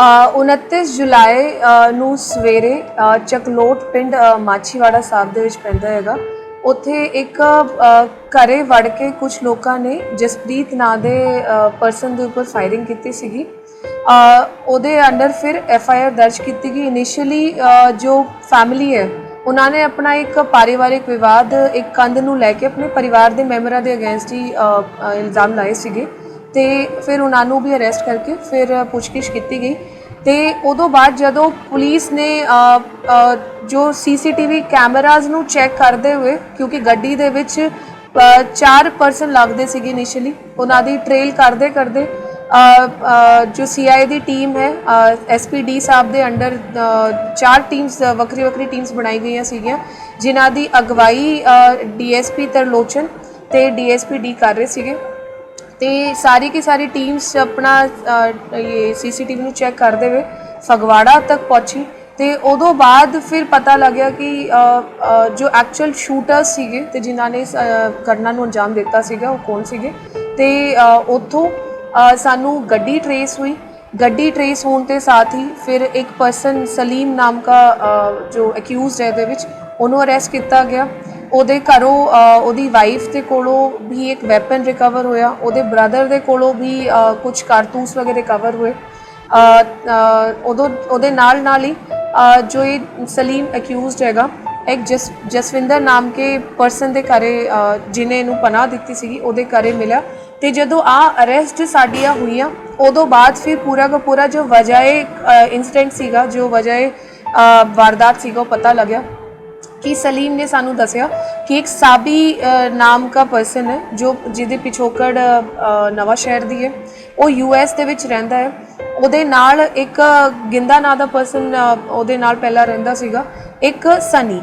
ਅ, 29 ਜੁਲਾਈ ਨੂੰ ਸਵੇਰੇ ਚਕਲੋਟ ਪਿੰਡ ਮਾਛੀਵਾੜਾ ਸਾਹਿਬ ਦੇ ਵਿੱਚ ਪੈਂਦਾ ਹੈਗਾ। ਉੱਥੇ ਇੱਕ ਅ, ਘਰੇ ਵੜ ਕੇ ਕੁਝ ਲੋਕਾਂ ਨੇ ਜਸਪ੍ਰੀਤ ਨਾਂ ਦੇ ਪਰਸਨ ਦੇ ਉੱਪਰ ਫਾਇਰਿੰਗ ਕੀਤੀ ਸੀਗੀ। ਉਹਦੇ ਅੰਡਰ ਫਿਰ ਐਫ ਆਈ ਆਰ ਦਰਜ ਕੀਤੀ ਗਈ। ਇਨੀਸ਼ੀਅਲੀ ਜੋ ਫੈਮਿਲੀ ਹੈ ਉਹਨਾਂ ਨੇ ਆਪਣਾ ਇੱਕ ਪਾਰਿਵਾਰਿਕ ਵਿਵਾਦ ਇੱਕ ਕੰਧ ਨੂੰ ਲੈ ਕੇ ਆਪਣੇ ਪਰਿਵਾਰ ਦੇ ਮੈਂਬਰਾਂ ਦੇ ਅਗੇਂਸਟ ਹੀ ਇਲਜ਼ਾਮ ਲਾਏ ਸੀਗੇ। ਤੇ ਫਿਰ ਉਹਨਾਂ ਨੂੰ ਵੀ ਅਰੈਸਟ ਕਰਕੇ ਫਿਰ ਪੁੱਛਗਿੱਛ ਕੀਤੀ ਗਈ ਤੇ ਉਦੋਂ ਬਾਅਦ ਜਦੋਂ ਪੁਲਿਸ ਨੇ ਅ, ਅ, ਜੋ ਸੀਸੀਟੀਵੀ ਕੈਮਰਾਜ਼ ਨੂੰ ਚੈੱਕ ਕਰਦੇ ਹੋਏ ਕਿਉਂਕਿ ਗੱਡੀ ਦੇ ਵਿੱਚ ਚਾਰ ਪਰਸਨ ਲੱਗਦੇ ਸੀਗੇ ਇਨੀਸ਼ੀਅਲੀ ਉਹਨਾਂ ਦੀ ਟ੍ਰੇਲ ਕਰਦੇ ਕਰਦੇ ਅ, ਅ, ਜੋ ਸੀਆਈ ਦੀ ਟੀਮ ਹੈ ਐਸਪੀਡੀ ਸਾਹਿਬ ਦੇ ਅੰਡਰ ਚਾਰ ਟੀਮਸ ਵੱਖਰੀ ਵੱਖਰੀ ਟੀਮਸ ਬਣਾਈ ਗਈਆਂ ਸੀਗੀਆਂ ਜਿਨ੍ਹਾਂ ਦੀ ਅਗਵਾਈ ਡੀਐਸਪੀ ਤਰਲੋਚਨ ਤੇ ਡੀਐਸਪੀ ਡੀ ਕਰ ਰਹੇ ਸੀਗੇ। ਤੇ ਸਾਰੀ ਕੀ ਸਾਰੀ ਟੀਮਸ ਆਪਣਾ ਅ, ਇਹ ਸੀਸੀਟੀਵੀ ਨੂੰ ਚੈੱਕ ਕਰਦੇ ਹੋਏ ਫਗਵਾੜਾ ਤੱਕ ਪਹੁੰਚੀ ਤੇ ਉਦੋਂ ਬਾਅਦ ਫਿਰ ਪਤਾ ਲੱਗਿਆ ਕਿ ਜੋ ਐਕਚੁਅਲ ਸ਼ੂਟਰਸ ਸੀਗੇ ਤੇ ਜਿਨ੍ਹਾਂ ਨੇ ਇਸ, ਘਟਨਾ ਨੂੰ ਅੰਜਾਮ ਦਿੱਤਾ ਸੀਗਾ ਉਹ ਕੌਣ ਸੀਗੇ? ਤੇ ਉੱਥੋਂ ਸਾਨੂੰ ਗੱਡੀ ਟਰੇਸ ਹੋਈ। ਗੱਡੀ ਟਰੇਸ ਹੋਣ ਦੇ ਸਾਥ ਹੀ ਫਿਰ ਇੱਕ ਪਰਸਨ ਸਲੀਮ ਨਾਮ ਦਾ ਜੋ ਅਕਿਊਜ਼ਡ ਹੈ ਇਹਦੇ ਵਿੱਚ ਉਹਨੂੰ ਅਰੈਸਟ ਕੀਤਾ ਗਿਆ। ਉਹਦੇ ਘਰੋਂ ਉਹਦੀ ਵਾਈਫ ਦੇ ਕੋਲੋਂ ਵੀ ਇੱਕ ਵੈਪਨ ਰਿਕਵਰ ਹੋਇਆ। ਉਹਦੇ ਬ੍ਰਦਰ ਦੇ ਕੋਲੋਂ ਵੀ ਅ, ਕੁਝ ਕਾਰਤੂਸ ਵਗੈਰੇ ਰਿਕਵਰ ਹੋਏ। ਉਦੋਂ ਉਹਦੇ ਨਾਲ ਨਾਲ ਹੀ ਜੋ ਇਹ ਸਲੀਮ ਅਕਿਊਜ਼ਡ ਹੈਗਾ ਇੱਕ ਜਸ ਜਸਵਿੰਦਰ ਨਾਮ ਕੇ ਪਰਸਨ ਦੇ ਘਰੇ ਅ, ਜਿਹਨੇ ਇਹਨੂੰ ਪਨਾਹ ਦਿੱਤੀ ਸੀਗੀ ਉਹਦੇ ਘਰੇ ਮਿਲਿਆ। ਤੇ ਜਦੋਂ ਆ ਅਰੈਸਟ ਸਾਡੀਆਂ ਹੋਈਆਂ ਉਦੋਂ ਬਾਅਦ ਫਿਰ ਪੂਰਾ ਦਾ ਪੂਰਾ ਜੋ ਵਜਾਏ ਇਨਸੀਡੈਂਟ ਸੀਗਾ ਜੋ ਵਜਾਏ ਵਾਰਦਾਤ ਸੀਗਾ ਉਹ ਪਤਾ ਲੱਗਿਆ। ਕਿ ਸਲੀਮ ਨੇ ਸਾਨੂੰ ਦੱਸਿਆ ਕਿ ਇੱਕ ਸਾਬੀ ਨਾਮ ਦਾ ਪਰਸਨ ਹੈ ਜੋ ਜਿਹਦੇ ਪਿਛੋਕੜ ਅ, ਨਵਾਂ ਸ਼ਹਿਰ ਦੀ ਹੈ। ਉਹ ਯੂਐਸ ਦੇ ਵਿੱਚ ਰਹਿੰਦਾ ਹੈ। ਉਹਦੇ ਨਾਲ ਇੱਕ ਗਿੰਦਾ ਨਾਂ ਦਾ ਪਰਸਨ ਉਹਦੇ ਨਾਲ ਪਹਿਲਾਂ ਰਹਿੰਦਾ ਸੀਗਾ। ਇੱਕ ਸਨੀ।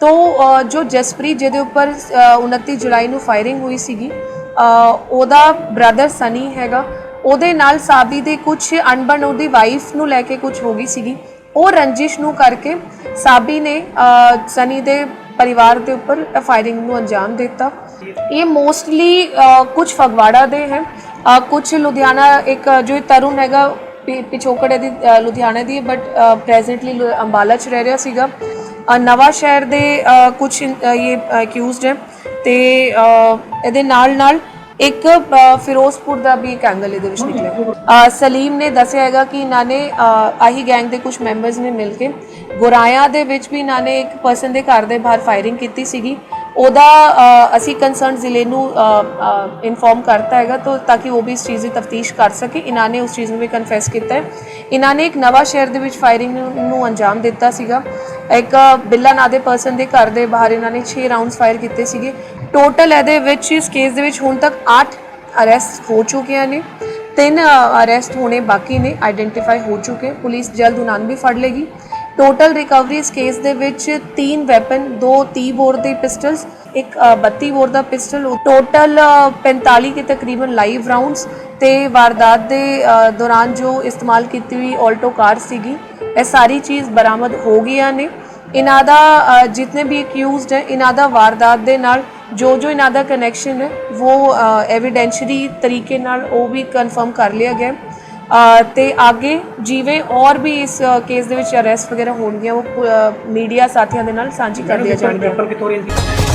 ਤੋਂ ਜੋ ਜਸਪ੍ਰੀਤ ਜਿਹਦੇ ਉੱਪਰ ਅ, 29 ਜੁਲਾਈ ਨੂੰ ਫਾਇਰਿੰਗ ਹੋਈ ਸੀਗੀ ਉਹਦਾ ਬ੍ਰਦਰ ਸਨੀ ਹੈਗਾ। ਉਹਦੇ ਨਾਲ ਸਾਬੀ ਦੇ ਕੁਝ ਅਣਬਣ ਉਹਦੀ ਵਾਈਫ ਨੂੰ ਲੈ ਕੇ ਕੁਝ ਹੋ ਗਈ ਸੀਗੀ। ਉਹ ਰੰਜਿਸ਼ ਨੂੰ ਕਰਕੇ ਸਾਬੀ ਨੇ ਸਨੀ ਦੇ ਪਰਿਵਾਰ ਦੇ ਉੱਪਰ ਫਾਇਰਿੰਗ ਨੂੰ ਅੰਜਾਮ ਦਿੱਤਾ। ਇਹ ਮੋਸਟਲੀ ਕੁਝ ਫਗਵਾੜਾ ਦੇ ਹੈ। ਕੁਝ ਲੁਧਿਆਣਾ ਇੱਕ ਜੋ ਤਰੁਣ ਹੈਗਾ ਪਿ- ਪਿਛੋਕੜ ਇਹਦੀ ਲੁਧਿਆਣਾ ਦੀ ਬਟ ਪ੍ਰੈਜ਼ੈਂਟਲੀ ਅੰਬਾਲਾ ਚ ਰਹਿ ਰਿਹਾ ਸੀਗਾ। ਅ, ਨਵਾਂ ਸ਼ਹਿਰ ਦੇ ਕੁਝ ਇਹ ਅਕਿਊਜ਼ਡ ਹੈ। ਤੇ ਇਹਦੇ ਨਾਲ ਨਾਲ ਇੱਕ ਅ, ਫਿਰੋਜ਼ਪੁਰ ਦਾ ਵੀ ਇੱਕ ਐਂਗਲ ਇਹਦੇ ਵਿੱਚ ਨਿਕਲਿਆ। ਅ, ਸਲੀਮ ਨੇ ਦੱਸਿਆ ਹੈਗਾ ਕਿ ਇਹਨਾਂ ਨੇ ਅ, ਆਹੀ ਗੈਂਗ ਦੇ ਕੁਝ ਮੈਂਬਰਸ ਨੇ ਮਿਲ ਕੇ ਗੁਰਾਇਆ ਦੇ ਵਿੱਚ ਵੀ ਇਹਨਾਂ ਨੇ ਇੱਕ ਪਰਸਨ ਦੇ ਘਰ ਦੇ ਬਾਹਰ ਫਾਇਰਿੰਗ ਕੀਤੀ ਸੀਗੀ। ਉਹਦਾ ਅ, ਅਸੀਂ ਕੰਸਰਨ ਜ਼ਿਲ੍ਹੇ ਨੂੰ ਇਨਫੋਰਮ ਕਰਤਾ ਹੈਗਾ ਤਾਂ ਤਾਂ ਕਿ ਉਹ ਵੀ ਇਸ ਚੀਜ਼ ਦੀ ਤਫਤੀਸ਼ ਕਰ ਸਕੇ। ਇਹਨਾਂ ਨੇ ਉਸ ਚੀਜ਼ ਨੂੰ ਵੀ ਕਨਫੈਸ ਕੀਤਾ ਹੈ। ਇਹਨਾਂ ਨੇ ਇੱਕ ਨਵਾਂ ਸ਼ਹਿਰ ਦੇ ਵਿੱਚ ਫਾਇਰਿੰਗ ਨੂੰ ਨੂੰ ਅੰਜਾਮ ਦਿੱਤਾ ਸੀਗਾ। ਇੱਕ ਬਿੱਲਾ ਨਾਂ ਦੇ ਪਰਸਨ ਦੇ ਘਰ ਦੇ ਬਾਹਰ ਇਹਨਾਂ ਨੇ 6 ਰਾਉਂਡਸ ਫਾਇਰ ਕੀਤੇ ਸੀਗੇ। ਟੋਟਲ ਇਹਦੇ ਵਿੱਚ ਇਸ ਕੇਸ ਦੇ ਵਿੱਚ ਹੁਣ ਤੱਕ 8 ਅਰੈਸਟ ਹੋ ਚੁੱਕੀਆਂ ਨੇ ਤਿੰਨ ਅਰੈਸਟ ਹੋਣੇ ਬਾਕੀ ਨੇ ਆਈਡੈਂਟੀਫਾਈ ਹੋ ਚੁੱਕੇ ਪੁਲਿਸ ਜਲਦ ਉਹਨਾਂ ਨੂੰ ਵੀ ਫੜ ਲੇਗੀ। ਟੋਟਲ ਰਿਕਵਰੀ ਇਸ ਕੇਸ ਦੇ ਵਿੱਚ ਤਿੰਨ ਵੈਪਨ ਦੋ 30 ਬੋਰ ਦੇ ਪਿਸਟਲਸ ਇੱਕ ਅ, 32 ਬੋਰ ਦਾ ਪਿਸਟਲ ਟੋਟਲ 45 ਕੇ ਤਕਰੀਬਨ ਲਾਈਵ ਰਾਉਂਡਸ ਤੇ ਵਾਰਦਾਤ ਦੇ ਦੌਰਾਨ ਜੋ ਇਸਤੇਮਾਲ ਕੀਤੀ ਹੋਈ ਆਲਟੋ ਕਾਰ ਸੀਗੀ ਇਹ ਸਾਰੀ ਚੀਜ਼ ਬਰਾਮਦ ਹੋ ਗਈਆਂ ਨੇ। ਇਹਨਾਂ ਦਾ ਅ, ਜਿਤਨੇ ਵੀ ਅਕਿਊਜ਼ਡ ਹੈ ਇਹਨਾਂ ਦਾ ਵਾਰਦਾਤ ਦੇ ਨਾਲ ਜੋ ਜੋ ਇਹਨਾਂ ਦਾ ਕਨੈਕਸ਼ਨ ਹੈ ਉਹ ਐਵੀਡੈਂਸ਼ਰੀ ਤਰੀਕੇ ਨਾਲ ਉਹ ਵੀ ਕਨਫਰਮ ਕਰ ਲਿਆ ਗਿਆ ਤੇ ਅੱਗੇ ਜਿਵੇਂ ਔਰ ਵੀ ਇਸ ਕੇਸ ਦੇ ਵਿੱਚ ਅਰੈਸਟ ਵਗੈਰਾ ਹੋਣਗੀਆਂ ਉਹ ਮੀਡੀਆ ਸਾਥੀਆਂ ਦੇ ਨਾਲ ਸਾਂਝੀ ਕਰ ਲਿਆ ਸੀ